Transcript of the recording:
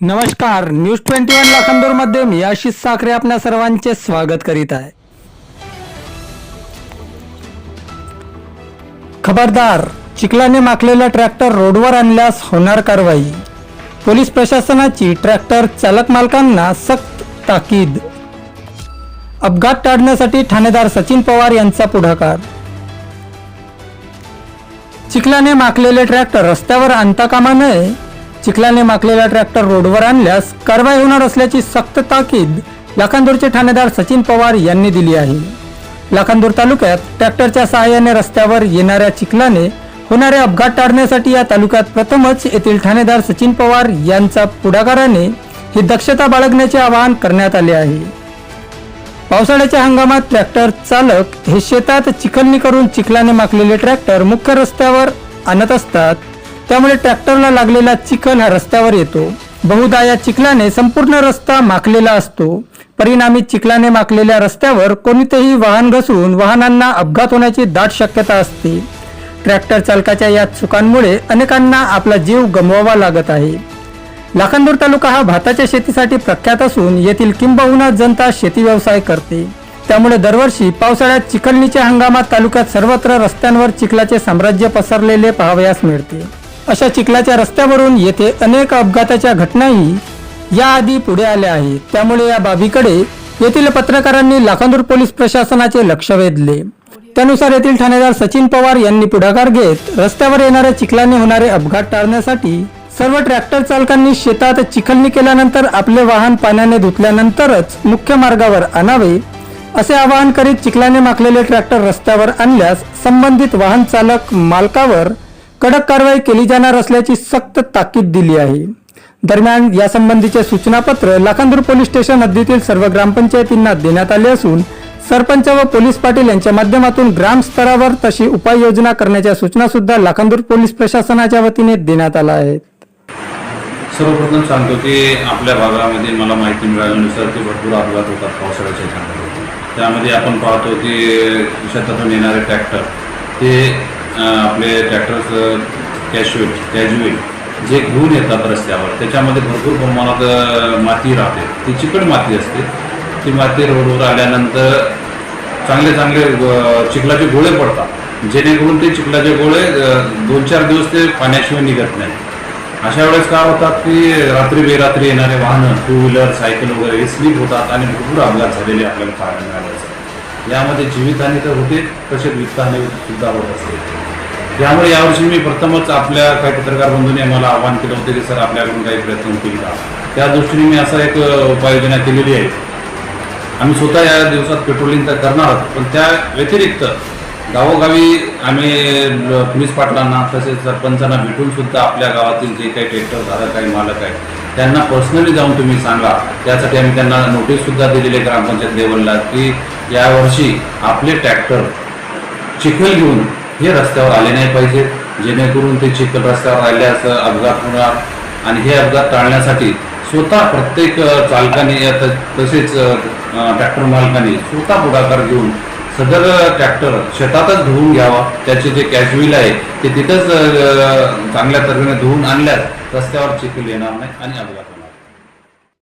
नमस्कार news twenty one लाखांदूरमध्ये मी आशिष साखरे आपल्या सर्वांचे स्वागत करीत आहे. खबरदार चिखलाने माखलेला ट्रॅक्टर रोडवर आणल्यास होणार कारवाई. पोलीस प्रशासनाची ट्रॅक्टर चालक मालकांना सक्त ताकीद. अपघात टाळण्यासाठी ठाणेदार सचिन पवार यांचा पुढाकार. चिखलाने माखलेले ट्रॅक्टर रस्त्यावर आणता कामा नये चिखलाने माखलेला ट्रॅक्टर रोडवर आणल्यास कारवाई होणार असल्याची सक्त ताकीद लाखांदूरचे ठाणेदार सचिन पवार यांनी दिली आहे. लाखांदूर तालुक्यात ट्रॅक्टरच्या सहाय्याने रस्त्यावर येणाऱ्या चिखलाने होणारे अपघात टाळण्यासाठी या तालुक्यात प्रथमच येथील ठाणेदार सचिन पवार यांचा पुढाकाराने ही दक्षता बाळगण्याचे आवाहन करण्यात आले आहे. पावसाळ्याच्या हंगामात ट्रॅक्टर चालक हे शेतात चिखलनी करून चिखलाने माखलेले ट्रॅक्टर मुख्य रस्त्यावर आणत असतात. त्यामुळे ट्रॅक्टरला लागलेला चिखल हा रस्त्यावर येतो. बहुधा या चिखलाने संपूर्ण रस्ता माखलेला असतो. परिणामी चिखलाने माखलेल्या रस्त्यावर कोणतेही वाहन घसरून वाहनांना अपघात होण्याची दाट शक्यता असते. ट्रॅक्टर चालकाच्या या चुकांमुळे अनेकांना आपला जीव गमवावा लागत आहे. लाखांदूर तालुका हा भाताच्या शेतीसाठी प्रख्यात असून येथील किंबहुना जनता शेती व्यवसाय करते. त्यामुळे दरवर्षी पावसाळ्यात चिखलनीच्या हंगामात तालुक्यात सर्वत्र रस्त्यांवर चिखलाचे साम्राज्य पसरलेले पाहावयास मिळते. अशा चिखलाच्या रस्त्यावरून येथे अनेक अपघाताच्या घटनाही याआधी पुढे आल्या आहेत. त्यामुळे या बाबीकडे येथील पत्रकारांनी लाखांदूर पोलीस प्रशासनाचे लक्ष वेधले. त्यानुसार येथील ठाणेदार सचिन पवार यांनी पुढाकार घेत रस्त्यावर येणाऱ्या चिखलाने होणारे अपघात टाळण्यासाठी सर्व ट्रॅक्टर चालकांनी शेतात चिखलणी केल्यानंतर आपले वाहन पाण्याने धुतल्यानंतरच मुख्य मार्गावर आणावे असे आवाहन करीत चिखलाने माखलेले ट्रॅक्टर रस्त्यावर आणल्यास संबंधित वाहन चालक मालकावर कडक कारवाई केली जाणार असल्याची सक्त ताकीद दिली आहे. दरम्यान यासंबंधीचे सूचनापत्र लाखांदूर पोलीस स्टेशन हद्दीतील सर्व ग्रामपंचायतींना देण्यात आले असून सरपंच व पोलीस पाटील यांच्या माध्यमातून ग्रामस्तरावर तशी उपाययोजना करण्याच्या सूचना सुद्धा लाखांदूर पोलीस प्रशासनाच्या वतीने देण्यात आल्या आहेत सर्वप्रथम सांगतो की आपल्या भागामध्ये मला माहिती मिळाल्यानुसार की भरपूर अपघात होतात पावसाळ्याच्या त्यामध्ये आपण पाहतो की शेतातून येणारे ट्रॅक्टर ते आपले ट्रॅक्टर्स कॅशवेट कॅज्युएट जे घेऊन येतात रस्त्यावर. त्याच्यामध्ये भरपूर प्रमाणात माती राहते. ती चिकट माती असते. ती माती रोडवर आल्यानंतर चांगले चांगले चिखलाचे गोळे पडतात. जेणेकरून ते चिखलाचे गोळे दोन चार दिवस ते पाण्याशिवाय निघत नाही अशा वेळेस काय होतात की रात्री बेरात्री येणारे वाहनं टू व्हीलर सायकल वगैरे हे स्लिप होतात आणि भरपूर अपघात झालेले आपल्याला कारण मिळाल्याचं यामध्ये जीवितहानी तर होते तसेच वित्तहानी सुद्धा होत असते. त्यामुळे यावर्षी मी प्रथमच आपल्या काही पत्रकार बंधूंनी मला आवाहन केलं होतं की सर आपल्याकडून काही प्रयत्न होतील का? त्या दृष्टीने मी असा एक उपाययोजना केलेली आहे. आम्ही स्वतः या दिवसात पेट्रोलिंग तर करणार आहोत पण त्या व्यतिरिक्त गावोगावी आम्ही पोलीस पाटलांना तसेच सरपंचांना भेटून सुद्धा आपल्या गावातील जे काही ट्रॅक्टर धारक आहे मालक आहे त्यांना पर्सनली जाऊन तुम्ही सांगा. त्यासाठी आम्ही त्यांना नोटीस सुद्धा दिलेली आहे ग्रामपंचायत लेवलला की यावर्षी आपले ट्रॅक्टर चिखल घेऊन हे रस्त्यावर आले नाही पाहिजे. जेणेकरून ते चिखल रस्त्यावर आल्यास अपघात होणार. आणि हे अपघात टाळण्यासाठी स्वतः प्रत्येक चालकाने या त- तसेच ट्रॅक्टर मालकाने स्वतः पुढाकार घेऊन सदर ट्रॅक्टर शेतातच धुवून घ्यावा. त्याचे जे कॅशव्हील आहे ते तिथंच चांगल्या तऱ्हेने धुवून आणल्यास रस्त्यावर चिखल येणार नाही आणि अपघात